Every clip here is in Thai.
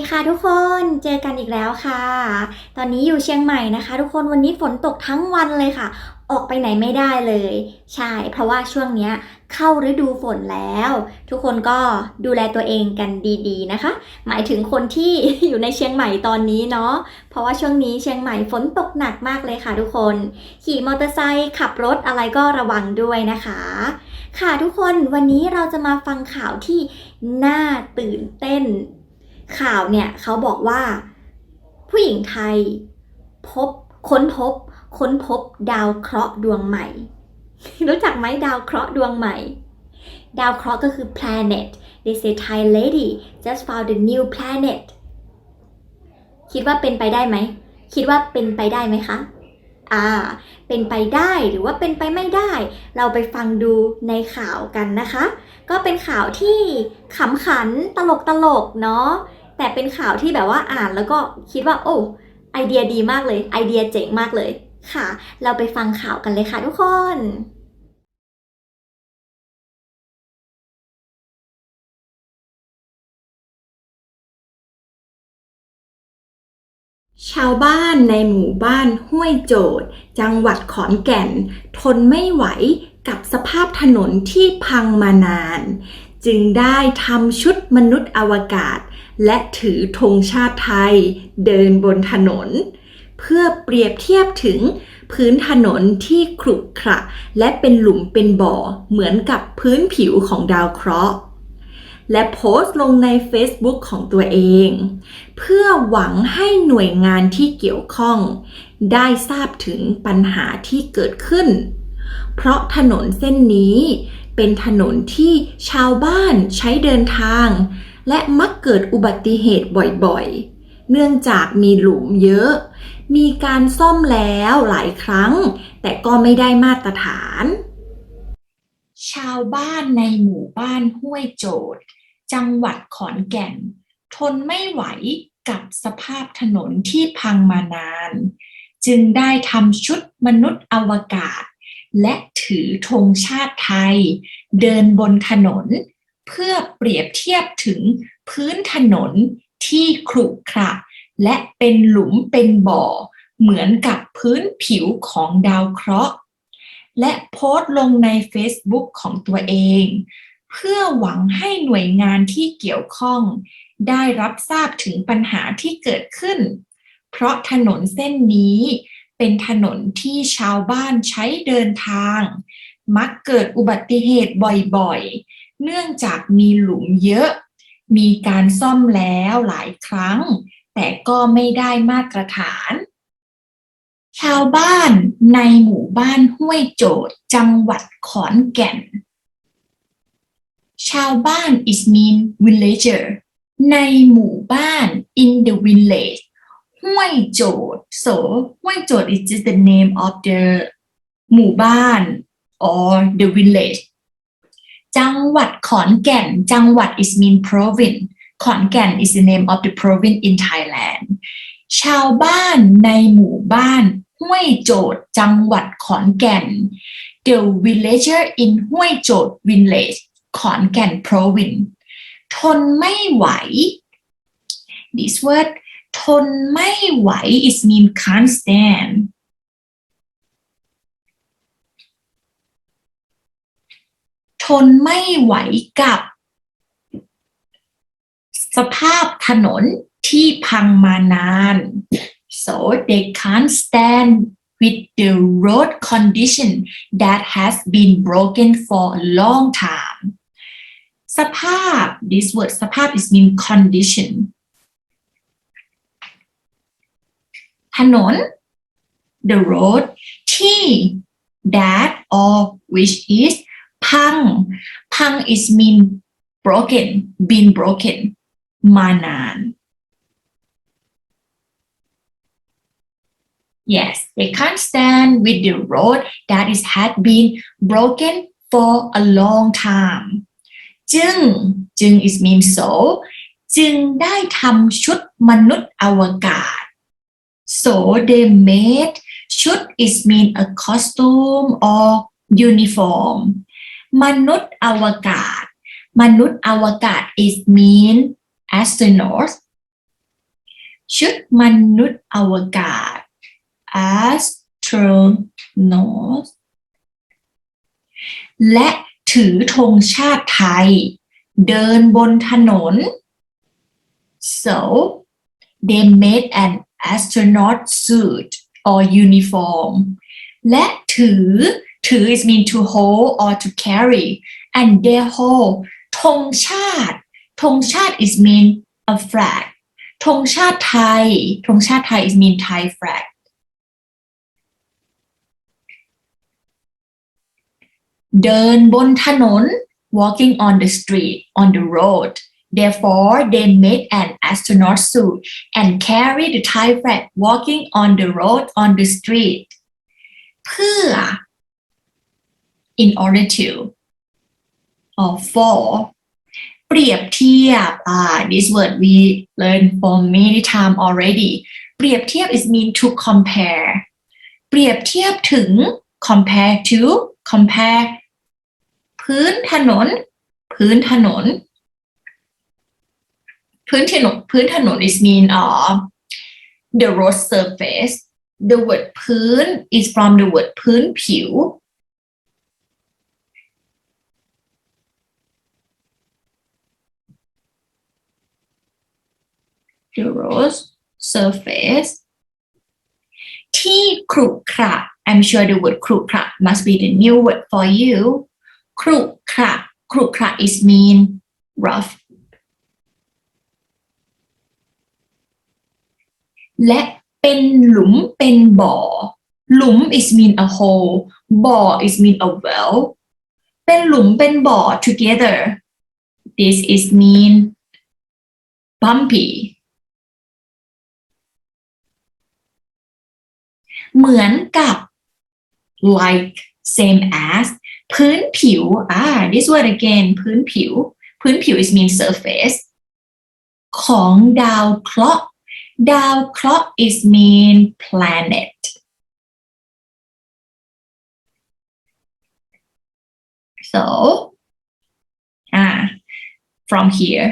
ดีค่ะทุกคน เจอกันอีกแล้วค่ะ ตอนนี้อยู่เชียงใหม่นะคะ ทุกคนวันนี้ฝนตกทั้งวันเลยค่ะ ออกไปไหนไม่ได้เลย ใช่ เพราะว่าช่วงเนี้ยเข้าฤดูฝนแล้ว ทุกคนก็ดูแลตัวเองกันดีๆนะคะ หมายถึงคนที่อยู่ในเชียงใหม่ตอนนี้เนาะ เพราะว่าช่วงนี้เชียงใหม่ฝนตกหนักมากเลยค่ะ ทุกคน ขี่มอเตอร์ไซค์ขับรถอะไรก็ระวังด้วยนะคะ ค่ะทุกคนวันนี้เราจะมาฟังข่าวที่น่าตื่นเต้น ข่าวเนี่ยเขาบอกว่า ผู้หญิงไทย พบค้นพบ ค้นพบดาวเคราะห์ดวงใหม่ รู้จักไหมดาวเคราะห์ดวงใหม่ ดาวเคราะห์ก็คือ planet they say Thai lady just found a new planet คิดว่าเป็นไปได้ไหม คิดว่าเป็นไปได้ไหมคะ อ่า เป็นไปได้หรือว่าเป็นไปไม่ได้ เราไปฟังดูในข่าวกันนะคะ ก็เป็นข่าวที่ขำขันตลกตลกเนาะ แต่เป็นข่าวที่แบบว่าอ่านแล้วก็คิดว่า โอ้ไอเดียดีมากเลย ไอเดียเจ๋งมากเลยค่ะ เราไปฟังข่าวกันเลยค่ะทุกคนชาวบ้านในหมู่บ้านห้วยโจด จังหวัดขอนแก่น ทนไม่ไหวกับสภาพถนนที่พังมานาน จึงได้ทำชุดมนุษย์อวกาศ และถือธงชาติไทย เดินบนถนน เพื่อเปรียบเทียบถึงพื้นถนนที่ขรุขระและเป็นหลุมเป็นบ่อเหมือนกับพื้นผิวของดาวเคราะห์ และโพสต์ลงใน Facebook ของตัวเอง เพื่อหวังให้หน่วยงานที่เกี่ยวข้อง ได้ทราบถึงปัญหาที่เกิดขึ้น เพราะถนนเส้นนี้ เป็นถนนที่ชาวบ้านใช้เดินทาง และมักเกิดอุบัติเหตุบ่อยๆ เนื่องจากมีหลุมเยอะ มีการซ่อมแล้วหลายครั้ง แต่ก็ไม่ได้มาตรฐาน ชาวบ้านในหมู่บ้านห้วยโจดจังหวัดขอนแก่น ทนไม่ไหวกับสภาพถนนที่พังมานาน จึงได้ทำชุดมนุษย์อวกาศ และถือธงชาติไทย เดินบนถนน เพื่อเปรียบเทียบถึงพื้นถนนที่ขรุขระและเป็นหลุมเป็นบ่อ เหมือนกับพื้นผิวของดาวเคราะห์ และโพสต์ลงใน Facebook ของตัวเอง เพื่อหวังให้หน่วยงานที่เกี่ยวข้อง ได้รับทราบถึงปัญหาที่เกิดขึ้น เพราะถนนเส้นนี้ เป็นถนนที่ชาวบ้านใช้เดินทาง มักเกิดอุบัติเหตุบ่อยๆ เนื่องจากมีหลุมเยอะ มีการซ่อมแล้วหลายครั้ง แต่ก็ไม่ได้มาตรฐาน ชาวบ้านในหมู่บ้านห้วยโจดจังหวัดขอนแก่น ชาวบ้าน is mean villager ในหมู่บ้าน in the village ห้วยโจด so ห้วยโจด is just the name of the หมู่บ้าน or the village จังหวัดขอนแก่น จังหวัด is mean province ขอนแก่น is the name of the province in Thailand ชาวบ้านในหมู่บ้าน ห้วยโจด จังหวัดขอนแก่น The villager in ห้วยโจด village ขอนแก่น province ทนไม่ไหว this word ทนไม่ไหว is mean can't stand ทนไม่ไหวกับ สภาพถนนที่พังมานาน so they can't stand with the road condition that has been broken for a long time สภาพ this word สภาพ is mean condition ถนน the road ที่ that or which is พัง พัง is mean broken been broken มานาน Yes, they can't stand with the road that is had been broken for a long time. จึง จึง is mean so จึงได้ทำชุดมนุษย์อวกาศ so they made ชุด is mean a costume or uniform มนุษย์อวกาศ มนุษย์อวกาศ is mean astronaut ชุดมนุษย์อวกาศ astronaut และถือธงชาติไทย เดินบนถนน so they made an astronaut suit or uniform และถือ ถือ is mean to hold or to carry and they hold ธงชาติ ธงชาติ is mean a flag ธงชาติไทย ธงชาติไทย is mean Thai flag เดินบนถนน walking on the street on the road therefore they made an astronaut suit and carry the Thai flag walking on the road on the street เพื่อ in order to or for เปรียบเทียบ ah this word we learned for many time already เปรียบเทียบ is mean to compare เปรียบเทียบถึง compare to compare พื้นถนน พื้นถนน พื้นถนน พื้นถนน is mean uh, the road surface the word พื้น is from the word พื้นผิว the road surface ที่ครุขระ I'm sure the word ครุขระ must be the new word for you ครุขระครุขระ is mean rough และเป็นหลุมเป็นบ่อ หลุม is mean a hole บ่อ is mean a well เป็นหลุมเป็นบ่อ together this is mean bumpy เหมือนกับ like same as พื้นผิว อ่า this word again พื้นผิว พื้นผิว is mean surface ของดาวเคราะห์ ดาวเคราะห์ is mean planet so อ่า from here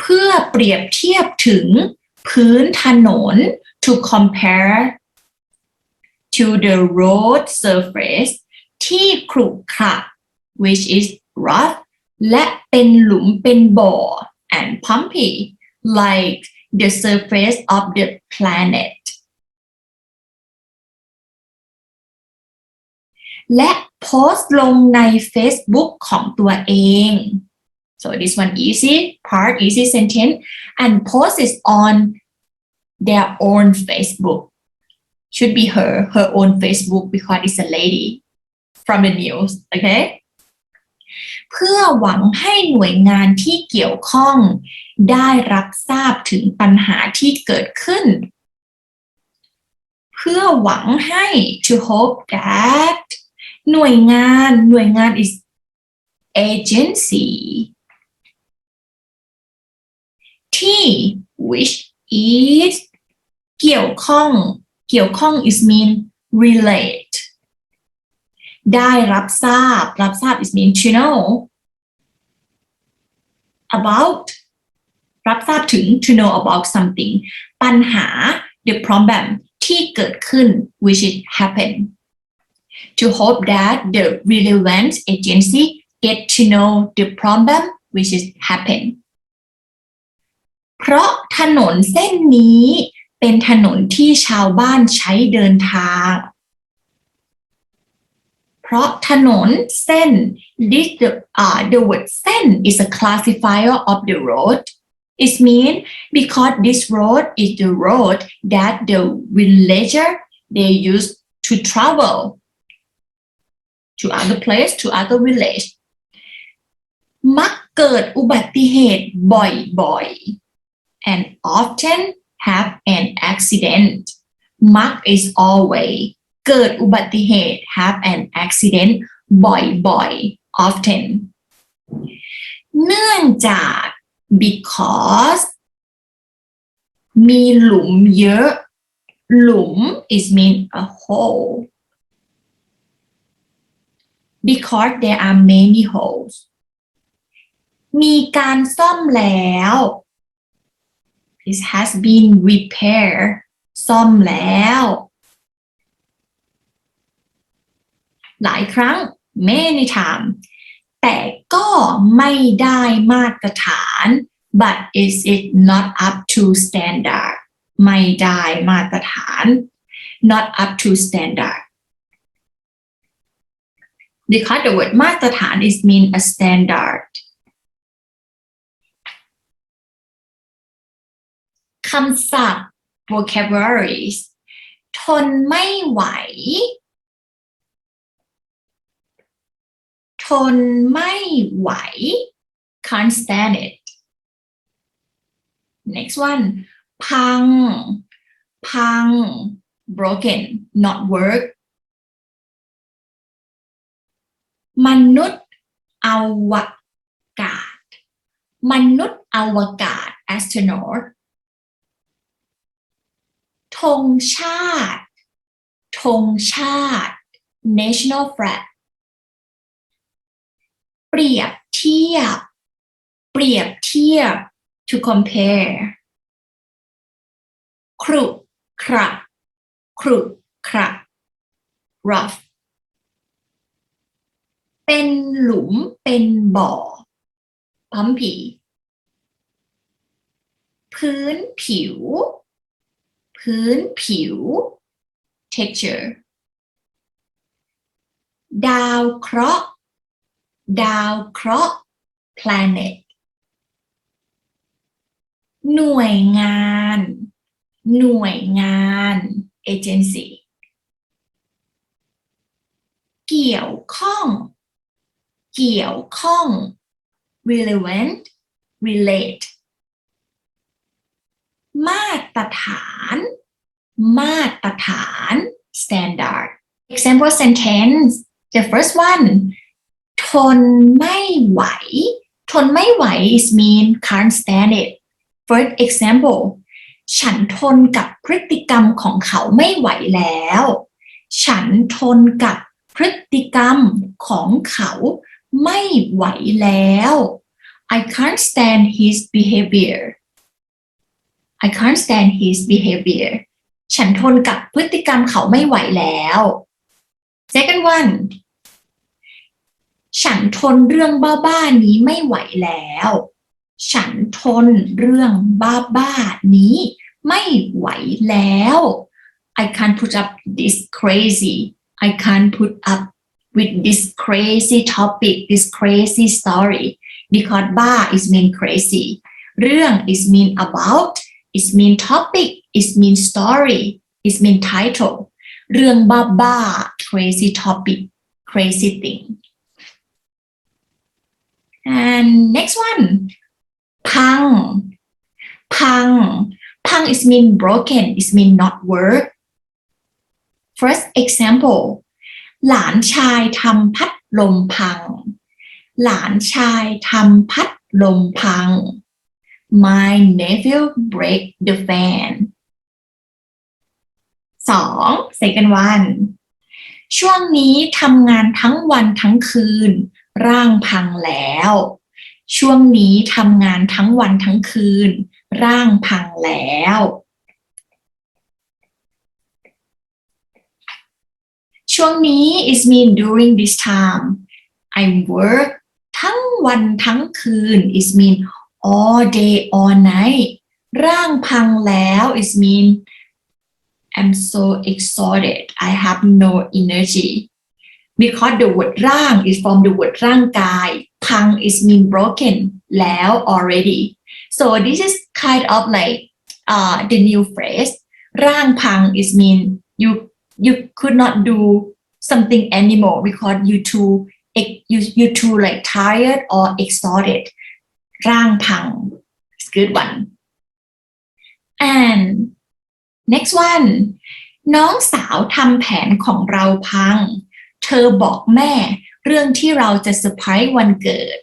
เพื่อเปรียบเทียบถึงพื้นถนน to compare to the road surface ที่ขรุขระ which is rough และเป็นหลุมเป็นบ่อ and pumpy like the surface of the planet และโพสต์ลงใน Facebook ของตัวเอง so this one easy part easy sentence and post is on their own Facebook should be her her own Facebook because it's a lady from the news okay เพื่อหวังให้หน่วยงานที่เกี่ยวข้อง ได้รับทราบถึงปัญหาที่เกิดขึ้น เพื่อหวังให้ to hope that หน่วยงานหน่วยงาน is agency ที่ which is เกี่ยวข้อง เกี่ยวข้อง is mean relate ได้รับทราบ รับทราบ is mean to know about รับทราบถึง to know about something ปัญหา the problem ที่เกิดขึ้น which it happened to hope that the relevant agency get to know the problem which is happened เพราะถนนเส้นนี้เป็นถนนที่ชาวบ้านใช้เดินทาง เพราะถนนเส้น this the uh, the word เส้น is a classifier of the road it mean because this road is the road that the villager they use to travel to other place to other village มักเกิดอุบัติเหตุบ่อยๆ and often have an accident มัก is always เกิดอุบัติเหตุ have an accident บ่อยๆ often เนื่องจาก because มีหลุมเยอะ หลุม is mean a hole because there are many holes มีการซ่อมแล้ว it has been repaired ซ่อมแล้ว หลายครั้ง many time แต่ก็ไม่ได้มาตรฐาน but is it not up to standard ไม่ได้มาตรฐาน not up to standard because the word มาตรฐาน is mean a standard คำศัพท์ vocabularies ทนไม่ไหว ทนไม่ไหว can't stand it next one พัง พัง broken not work มนุษย์อวกาศ มนุษย์อวกาศ astronaut ธงชาติ ธงชาติ national flag เปรียบเทียบ เปรียบเทียบ to compare ครุขระครุขระ rough เป็นหลุมเป็นบ่อพัมผี พื้นผิว พื้นผิว texture ดาวเคราะห์ ดาวเคราะห์ planet หน่วยงาน หน่วยงาน agency เกี่ยวข้อง เกี่ยวข้อง relevant relate มาตรฐาน มาตรฐาน standard example sentence the first one ทนไม่ไหว ทนไม่ไหว is mean can't stand it first example ฉันทนกับพฤติกรรมของเขาไม่ไหวแล้ว ฉันทนกับพฤติกรรมของเขาไม่ไหวแล้ว I can't stand his behavior I can't stand his behavior ฉันทนกับพฤติกรรมเขาไม่ไหวแล้ว second one ฉันทนเรื่องบ้าๆนี้ไม่ไหวแล้ว ฉันทนเรื่องบ้าๆนี้ไม่ไหวแล้ว I can't put up this crazy I can't put up with this crazy topic this crazy story because บ้า is mean crazy เรื่อง is mean about is mean topic is mean story is mean title เรื่องบ้าบ้า crazy topic crazy thing and next one พังพังพัง is mean broken is mean not work first example หลานชายทำพัดลมพัง หลานชายทำพัดลมพัง My nephew break the fan สอง second one ช่วงนี้ทำงานทั้งวันทั้งคืน ร่างพังแล้ว ช่วงนี้ทำงานทั้งวันทั้งคืน ร่างพังแล้ว ช่วงนี้ is mean during this time I work ทั้งวันทั้งคืน is mean all day all night ร่างพังแล้ว is mean I'm so exhausted I have no energy because the word ร่าง is from the word ร่างกาย พัง is mean broken แล้ว already so this is kind of like uh, the new phrase ร่างพัง is mean you you could not do something anymore because you too ex- you you too like tired or exhausted ร่างพัง it's good one and next one น้องสาวทำแผนของเราพัง เธอบอกแม่เรื่องที่เราจะเซอร์ไพรส์วันเกิด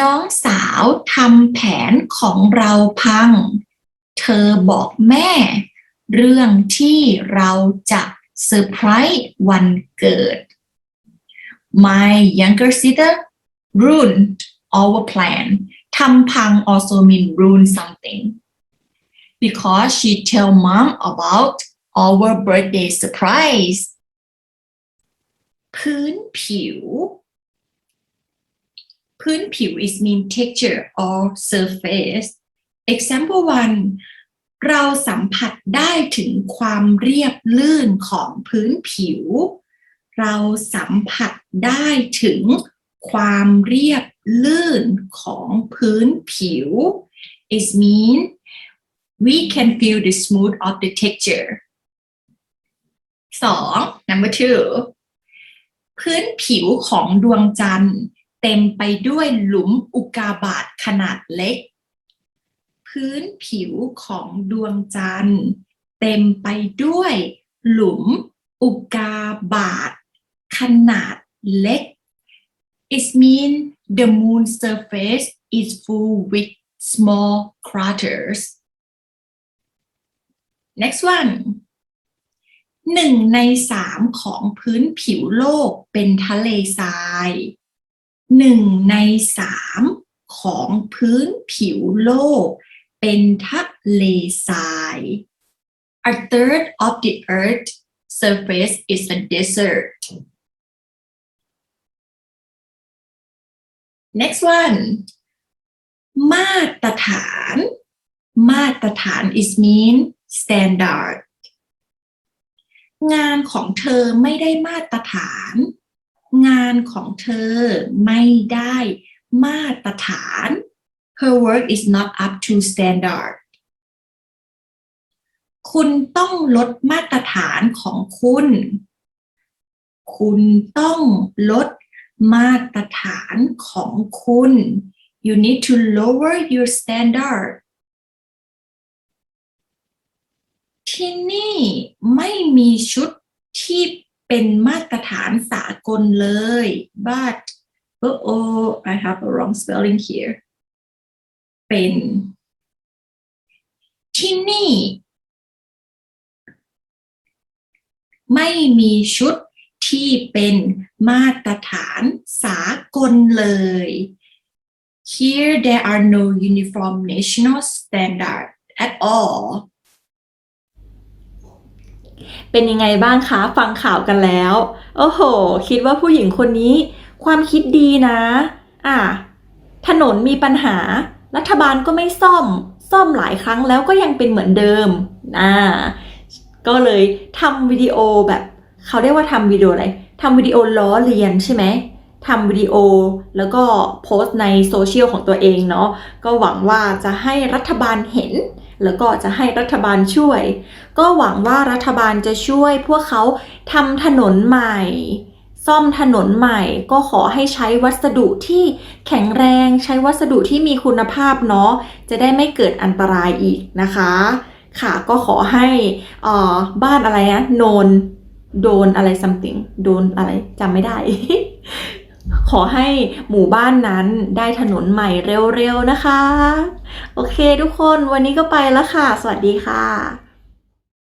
น้องสาวทำแผนของเราพัง เธอบอกแม่ เรื่องที่เราจะเซอร์ไพรส์วันเกิด My younger sister ruined our plan ทำพัง also mean ruin something because she tell mom about our birthday surprise พื้นผิว พื้นผิว is mean texture or surface example one เราสัมผัสได้ถึงความเรียบลื่นของพื้นผิว เราสัมผัสได้ถึงความเรียบลื่นของพื้นผิว is mean we can feel the smooth of the texture สอง number two พื้นผิวของดวงจันทร์ เต็มไปด้วยหลุมอุกาบาตขนาดเล็ก พื้นผิวของดวงจันทร์ เต็มไปด้วยหลุมอุกกาบาตขนาดเล็ก It means the moon surface is full with small craters. Next one หนึ่งในสามของพื้นผิวโลกเป็นทะเลทรายหนึ่งในสามของพื้นผิวโลกเป็นทะเลทราย A third of the earth surface is a desert. Next one มาตรฐาน มาตรฐาน is mean standard งานของเธอไม่ได้มาตรฐาน งานของเธอไม่ได้มาตรฐาน her work is not up to standard คุณต้องลดมาตรฐานของคุณ คุณต้องลดมาตรฐานของคุณ you need to lower your standard ที่นี่ไม่มีชุดที่เป็นมาตรฐานสากลเลย but oh oh I have a wrong spelling here เป็นที่นี่ ไม่มีชุดที่เป็นมาตรฐานสากลเลย Here there are no uniform national standard at all เป็นยังไงบ้างคะฟังข่าวกันแล้ว โอ้โห คิดว่าผู้หญิงคนนี้ ความคิดดีนะ อะ ถนนมีปัญหา รัฐบาลก็ไม่ซ่อม ซ่อมหลายครั้งแล้วก็ยังเป็นเหมือนเดิม อ่า ก็เลยทำวิดีโอแบบ เขาเรียกว่าทำวิดีโออะไรทำวิดีโอล้อเลียนใช่ไหมทำวิดีโอแล้วก็โพสต์ในโซเชียลของตัวเองเนาะก็หวังว่าจะให้รัฐบาลเห็น แล้วก็จะให้รัฐบาลช่วย ก็หวังว่ารัฐบาลจะช่วยพวกเขาทำถนนใหม่ ซ่อมถนนใหม่ ก็ขอให้ใช้วัสดุที่แข็งแรงใช้วัสดุที่มีคุณภาพเนาะจะได้ไม่เกิดอันตรายอีกนะคะ ค่ะก็ขอให้อ่อบ้านอะไรนะโนนโดนอะไร something โดนอะไรจำไม่ได้ ขอให้หมู่บ้านนั้นได้ถนนใหม่เร็วๆนะคะ โอเคทุกคนวันนี้ก็ไปแล้วค่ะ สวัสดีค่ะ